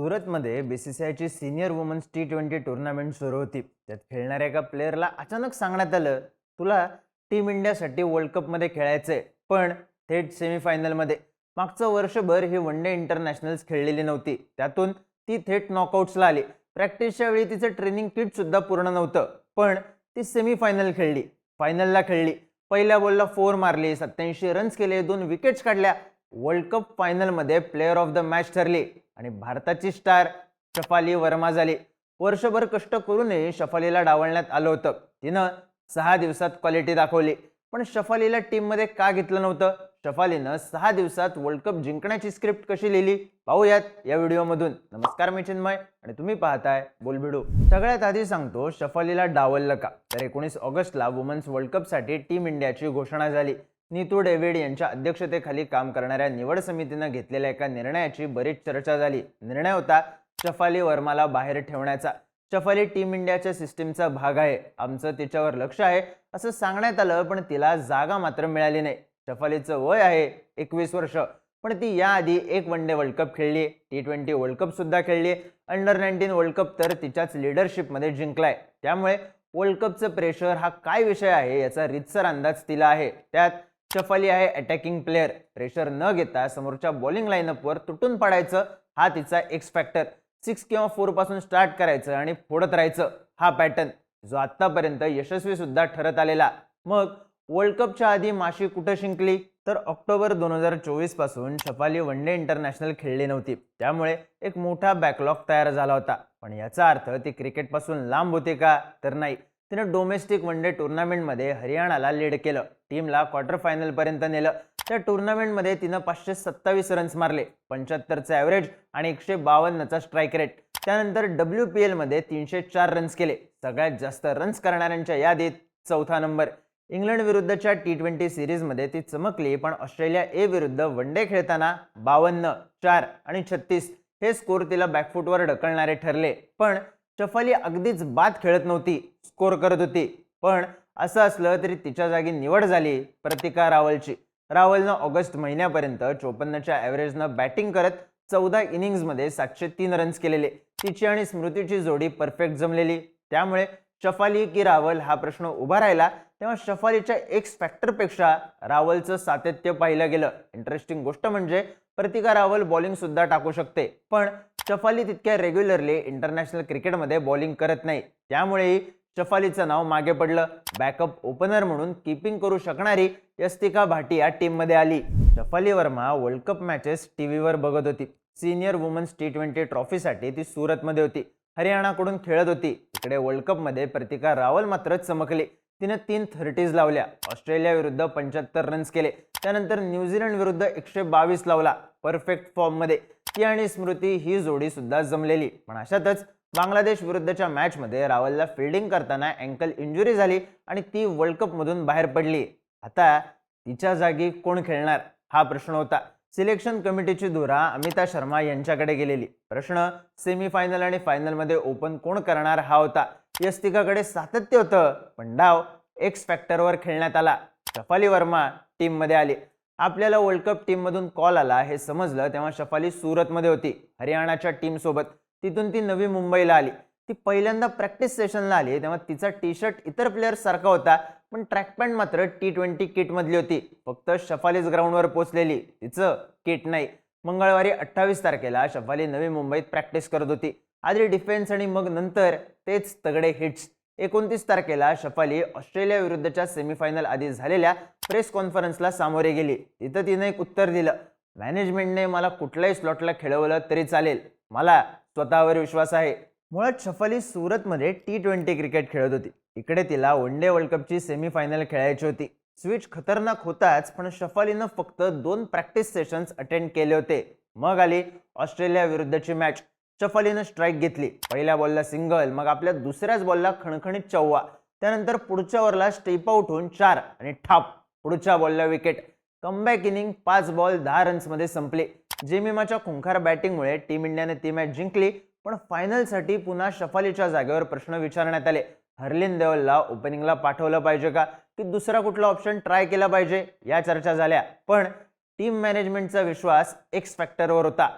सुरतमध्ये B C C आयची senior women's T twenty tournament सुरू होती. त्यात खेळणाऱ्या एका प्लेअरला अचानक सांगण्यात आलं तुला टीम इंडियासाठी वर्ल्ड कपमध्ये खेळायचंय. पण थेट सेमीफायनलमध्ये मागचं वर्षभर ही वन डे इंटरनॅशनल्स खेळलेली नव्हती. त्यातून ती थेट नॉकआउट्सला आली. प्रॅक्टिसच्या वेळी तिचं ट्रेनिंग किट सुद्धा पूर्ण नव्हतं. पण ती सेमीफायनल खेळली. फायनलला खेळली. पहिल्या बॉलला फोर मारली सत्याऐंशी रन्स केले दोन विकेट्स काढल्या. वर्ल्ड कप फायनलमध्ये प्लेअर ऑफ द मॅच ठरली. आणि भारताची स्टार शफाली वर्मा झाली. वर्षभर कष्ट करूनही शफालीला डावलण्यात आलं होतं. तिनं सहा दिवसात क्वालिटी दाखवली. पण शफालीला टीममध्ये का घेतलं नव्हतं? शफालीनं सहा दिवसात वर्ल्ड कप जिंकण्याची स्क्रिप्ट कशी लिहिली? पाहूयात या व्हिडिओमधून. नमस्कार मी चिन्मय आणि तुम्ही पाहताय बोलबिडू. सगळ्यात आधी सांगतो शफालीला डावललं का? तर एकोणीस ऑगस्टला वुमन्स वर्ल्ड कपसाठी टीम इंडियाची घोषणा झाली. नीतू डेव्हिड यांच्या अध्यक्षतेखाली काम करणाऱ्या निवड समितीनं घेतलेल्या एका निर्णयाची बरीच चर्चा झाली. निर्णय होता शफाली वर्माला बाहेर ठेवण्याचा. शफाली टीम इंडियाच्या सिस्टीमचा भाग आहे. आमचं तिच्यावर लक्ष आहे असं सांगण्यात आलं पण तिला जागा मात्र मिळाली नाही. शफालीचं वय आहे एकवीस वर्ष पण ती याआधी एक वन डे वर्ल्ड कप खेळली टी ट्वेंटी वर्ल्ड कप सुद्धा खेळली. अंडर नाईन्टीन वर्ल्ड कप तर तिच्याच लिडरशिपमध्ये जिंकलाय. त्यामुळे वर्ल्ड कपचं प्रेशर हा काय विषय आहे याचा रितसर अंदाज तिला आहे. त्यात शफाली आहे अटॅकिंग प्लेअर प्रेशर न घेता समोरच्या बॉलिंग लाईनअपवर तुटून पडायचं. हा तिचा एक्स फॅक्टर सिक्स किंवा फोरपासून स्टार्ट करायचं आणि फोडत राहायचं. हा पॅटर्न जो आतापर्यंत यशस्वी सुद्धा ठरत आलेला. मग वर्ल्ड कपच्या आधी माशी कुठं शिंकली? तर ऑक्टोबर दोन हजार चोवीसपासून शफाली वन डे इंटरनॅशनल खेळली नव्हती. त्यामुळे एक मोठा बॅकलॉग तयार झाला होता. पण याचा अर्थ ती क्रिकेटपासून लांब होते का? तर नाही. तिनं डोमेस्टिक वन डे टुर्नामेंटमध्ये हरियाणाला लीड केलं. टीमला क्वार्टर फायनलपर्यंत नेलं. त्या टुर्नामेंटमध्ये तिनं पाचशे सत्तावीस रन्स मारले. पंच्याहत्तरचं ॲव्हरेज आणि एकशे बावन्नचा स्ट्राईक रेट त्यानंतर डब्ल्यू पी एलमध्ये तीनशे चार रन्स केले. सगळ्यात जास्त रन्स करणाऱ्यांच्या यादीत चौथा नंबर इंग्लंड विरुद्धच्या टी ट्वेंटी सिरीजमध्ये ती चमकली पण ऑस्ट्रेलिया ए विरुद्ध वन डे खेळताना बावन्न चार आणि छत्तीस हे स्कोर तिला बॅकफुटवर ढकलणारे ठरले. पण शफाली अगदीच बाद खेळत नव्हती स्कोर करत होती. पण असं असलं तरी तिच्या जागी निवड झाली प्रतिका रावलची. रावलनं ऑगस्ट महिन्यापर्यंत चोपन्नच्या ॲव्हरेजनं बॅटिंग करत चौदा इनिंग्जमध्ये सातशे तीन रन्स केलेले. तिची आणि स्मृतीची जोडी परफेक्ट जमलेली. त्यामुळे शफाली की रावल हा प्रश्न उभा राहिला तेव्हा शफालीच्या एक्स फॅक्टरपेक्षा रावलचं सातत्य पाहिलं गेलं. इंटरेस्टिंग गोष्ट म्हणजे प्रतिका रावल बॉलिंग सुद्धा टाकू शकते. पण शफाली तितक्या रेग्युलरली इंटरनॅशनल क्रिकेटमध्ये बॉलिंग करत नाही. त्यामुळेही शफालीचं नाव मागे पडलं. बॅकअप ओपनर म्हणून किपिंग करू शकणारी यस्तिका भाटी या टीममध्ये आली. Shafali Verma world cup matches T व्हीवर बघत होती. सिनियर वुमन्स टी ट्वेंटी ट्रॉफीसाठी ती सुरतमध्ये होती. हरियाणाकडून खेळत होती. इकडे वर्ल्ड कपमध्ये प्रतिका रावल मात्र चमकली. तिनं तीन थर्टीज लावल्या. ऑस्ट्रेलिया विरुद्ध पंच्याहत्तर रन्स केले. त्यानंतर न्यूझीलंड विरुद्ध एकशे बावीस लावला. परफेक्ट फॉर्ममध्ये ती आणि स्मृती ही जोडी सुद्धा जमलेली. पण अशातच बांगलादेश विरुद्धच्या मॅचमध्ये रावलला फिल्डिंग करताना अँकल इंजुरी झाली आणि ती वर्ल्ड कपमधून बाहेर पडली. आता तिच्या जागी कोण खेळणार? हा प्रश्न होता. सिलेक्शन कमिटीची धुरा अमिता शर्मा यांच्याकडे गेलेली. प्रश्न सेमीफायनल आणि फायनलमध्ये ओपन कोण करणार हा होता. यस्तिकाकडे सातत्य होतं पण डाव एक्स फॅक्टरवर खेळण्यात आला. कफाली वर्मा टीममध्ये आली. आपल्याला वर्ल्ड कप टीममधून कॉल आला हे समजलं तेव्हा शफाली सुरतमध्ये होती हरियाणाच्या टीमसोबत तिथून ती नवी मुंबईला आली. ती पहिल्यांदा प्रॅक्टिस सेशनला आली तेव्हा तिचा टी शर्ट इतर प्लेयर्ससारखा होता पण ट्रॅक पॅन्ट मात्र टी ट्वेंटी किटमधली होती. फक्त शफालीच ग्राउंडवर पोचलेली तिचं किट नाही. मंगळवारी अठ्ठावीस तारखेला शफाली नवी मुंबईत प्रॅक्टिस करत होती. आधी डिफेन्स आणि मग नंतर तेच तगडे हिट्स एकोणतीस तारखेला शफाली ऑस्ट्रेलिया विरुद्धच्या सेमीफायनल आधी झालेल्या प्रेस कॉन्फरन्सला सामोरे गेली. तिथं तिनं एक उत्तर दिलं मॅनेजमेंटने मला कुठल्याही स्लॉटला खेळवलं तरी चालेल. मला स्वतःवर विश्वास आहे. मुळात शफाली सुरतमध्ये टी ट्वेंटी क्रिकेट खेळत होती. इकडे तिला वन डे वर्ल्ड कपची सेमीफायनल खेळायची होती. स्विच खतरनाक होताच पण शफालीनं फक्त दोन प्रॅक्टिस सेशन्स अटेंड केले होते. मग आली ऑस्ट्रेलिया विरुद्धची मॅच शफालीनं स्ट्राईक घेतली. पहिल्या बॉलला सिंगल मग आपल्या दुसऱ्याच बॉलला खणखणीत चव्वा त्यानंतर पुढच्या ओव्हरला स्टेप आउट होऊन चार आणि ठाप. पुढच्या बॉलला विकेट कमबॅक इनिंग पाच बॉल दहा रन्समध्ये संपले. जेमिमाच्या खुंखार बॅटिंगमुळे टीम इंडियाने ती मॅच जिंकली. पण फायनलसाठी पुन्हा शफालीच्या जागेवर प्रश्न विचारण्यात आले. हर्लिन देवलला ओपनिंगला पाठवलं पाहिजे का? की दुसरा कुठला ऑप्शन ट्राय केला पाहिजे? या चर्चा झाल्या. पण टीम मॅनेजमेंटचा विश्वास एक्स फॅक्टरवर होता.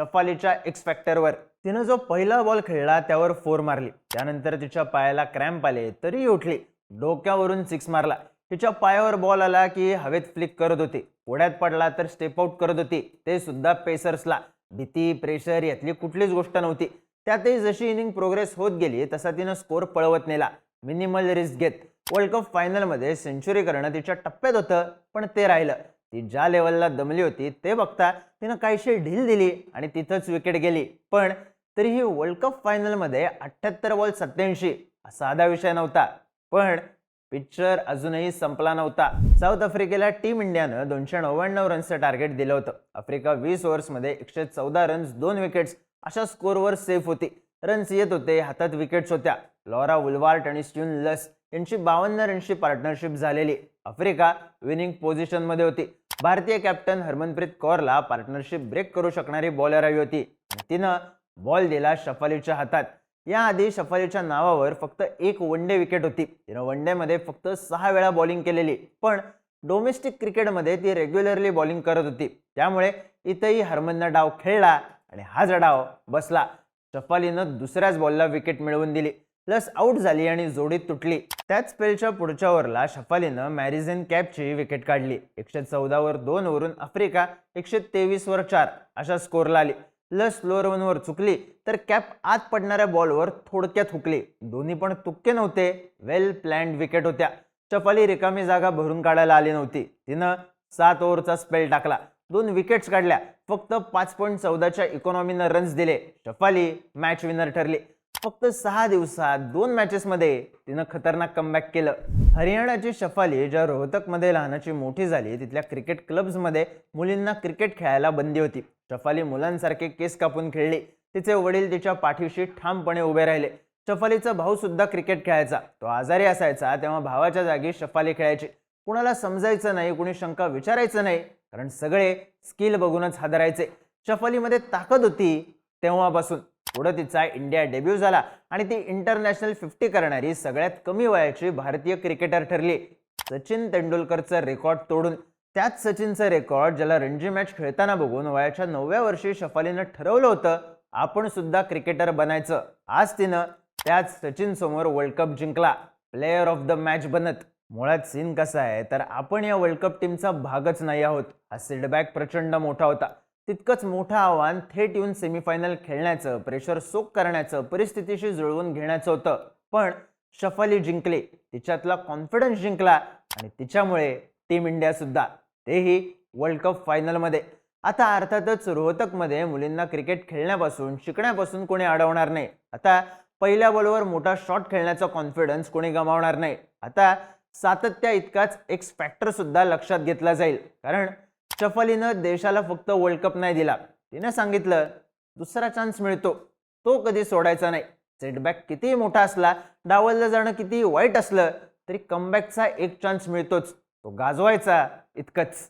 शफालीच्या एक्स फॅक्टरवर तिनं जो पहिला बॉल खेळला त्यावर फोर मारली. त्यानंतर तिच्या पायाला क्रॅम्प आले तरी उठली. डोक्यावरून सिक्स मारला. तिच्या पायावर बॉल आला की हवेत फ्लिक करत होती. ओढ्यात पडला तर स्टेप आउट करत होती. ते सुद्धा पेसर्सला भीती प्रेशर यातली कुठलीच गोष्ट नव्हती. त्यातही जशी इनिंग प्रोग्रेस होत गेली तसा तिनं स्कोर पळवत नेला. मिनिमल रिस्क घेत. वर्ल्ड कप फायनलमध्ये सेंचुरी करणं तिच्या टप्प्यात होतं पण ते राहिलं. ती ज्या लेवलला दमली होती ते बघता तिनं काहीशी ढील दिली आणि तिथंच विकेट गेली. पण तरीही वर्ल्ड कप फायनलमध्ये अठ्ठ्याहत्तर बॉल सत्याऐंशी साधा विषय नव्हता. पण पिक्चर अजूनही संपला नव्हता. साऊथ आफ्रिकेला टीम इंडियानं दोनशे नव्याण्णव रन्सचं टार्गेट दिलं होतं. आफ्रिका वीस ओव्हर्समध्ये एकशे चौदा रन्स दोन विकेट्स अशा स्कोरवर सेफ होती. रन्स येत होते हातात विकेट्स होत्या. लॉरा वुलवार्ट आणि स्ट्यून लस यांची बावन्न रनची पार्टनरशिप झालेली. आफ्रिका विनिंग पोझिशनमध्ये होती. भारतीय कॅप्टन हरमनप्रीत कौरला पार्टनरशिप ब्रेक करू शकणारी बॉलर हवी होती. तिनं बॉल दिला शफालीच्या हातात. याआधी शफालीच्या नावावर फक्त एक वन डे विकेट होती. तिनं वनमध्ये फक्त सहा वेळा बॉलिंग केलेली. पण डोमेस्टिक क्रिकेटमध्ये ती रेग्युलरली बॉलिंग करत होती. त्यामुळे इथंही हरमननं डाव खेळला आणि हाच डाव बसला. शफालीनं दुसऱ्याच बॉलला विकेट मिळवून दिली. प्लस आऊट झाली आणि जोडी तुटली. त्याच स्पेलच्या पुढच्या ओव्हरला शफालीनं मॅरिझन कॅपची विकेट काढली. एकशे चौदावर दोन ओव्हरून आफ्रिका एकशे तेवीसवर चार अशा स्कोरला आली. प्लस स्लो रनवर चुकली तर कॅप आत पडणाऱ्या बॉलवर थोडक्यात हुकली. दोन्ही पण तुक्के नव्हते वेल प्लॅन्ड विकेट होत्या. शफाली रिकामी जागा भरून काढायला आली नव्हती. तिनं सात ओव्हरचा स्पेल टाकला. दोन विकेट्स काढल्या. फक्त पाच पॉईंट चौदाच्या इकॉनॉमीनं रन्स दिले. शफाली मॅच विनर ठरली. फक्त सहा दिवसात दोन मॅचेसमध्ये तिनं खतरनाक कमबॅक केलं. हरियाणाची शफाली ज्या रोहतकमध्ये लहानाची मोठी झाली तिथल्या क्रिकेट क्लब्समध्ये मुलींना क्रिकेट खेळायला बंदी होती. शफाली मुलांसारखे केस कापून खेळली. तिचे वडील तिच्या पाठीशी ठामपणे उभे राहिले. शफालीचा भाऊ सुद्धा क्रिकेट खेळायचा. तो आजारी असायचा तेव्हा भावाच्या जागी शफाली खेळायची. कुणाला समजायचं नाही कुणी शंका विचारायचं नाही कारण सगळे स्किल बघूनच हादरायचे. शफालीमध्ये ताकद होती तेव्हापासून. पुढं तिचा इंडिया डेब्यू झाला आणि ती इंटरनॅशनल फिफ्टी करणारी सगळ्यात कमी वयाची भारतीय क्रिकेटर ठरली. सचिन तेंडुलकरचं रेकॉर्ड तोडून त्याच सचिनचं रेकॉर्ड ज्याला रणजी मॅच खेळताना बघून वयाच्या नवव्या वर्षी शफालीनं ठरवलं होतं आपण सुद्धा क्रिकेटर बनायचं. आज तिनं त्याच सचिन समोर वर्ल्ड कप जिंकला. प्लेअर ऑफ द मॅच बनत. मुळात सीन कसा आहे तर आपण या वर्ल्ड कप टीमचा भागच नाही आहोत. हा सीडबॅक प्रचंड मोठा होता. तितकंच मोठं आव्हान थेट येऊन सेमीफायनल खेळण्याचं प्रेशर सोक करण्याचं परिस्थितीशी जुळवून घेण्याचं होतं. पण शफाली जिंकली. तिच्यातला कॉन्फिडन्स जिंकला आणि तिच्यामुळे टीम इंडिया सुद्धा. तेही वर्ल्ड कप फायनलमध्ये आता अर्थातच रोहतकमध्ये मुलींना क्रिकेट खेळण्यापासून शिकण्यापासून कोणी अडवणार नाही. आता पहिल्या बॉलवर मोठा शॉट खेळण्याचा कॉन्फिडन्स कोणी गमावणार नाही. आता सातत्या इतकाच एक्स फॅक्टर सुद्धा लक्षात घेतला जाईल. कारण शफालीनं देशाला फक्त वर्ल्ड कप नाही दिला. तिनं सांगितलं दुसरा चान्स मिळतो. तो कधी सोडायचा नाही. सेटबॅक कितीही मोठा असला डावललं जाणं कितीही वाईट असलं तरी कमबॅकचा एक चान्स मिळतोच. तो गाजवायचा इतकंच.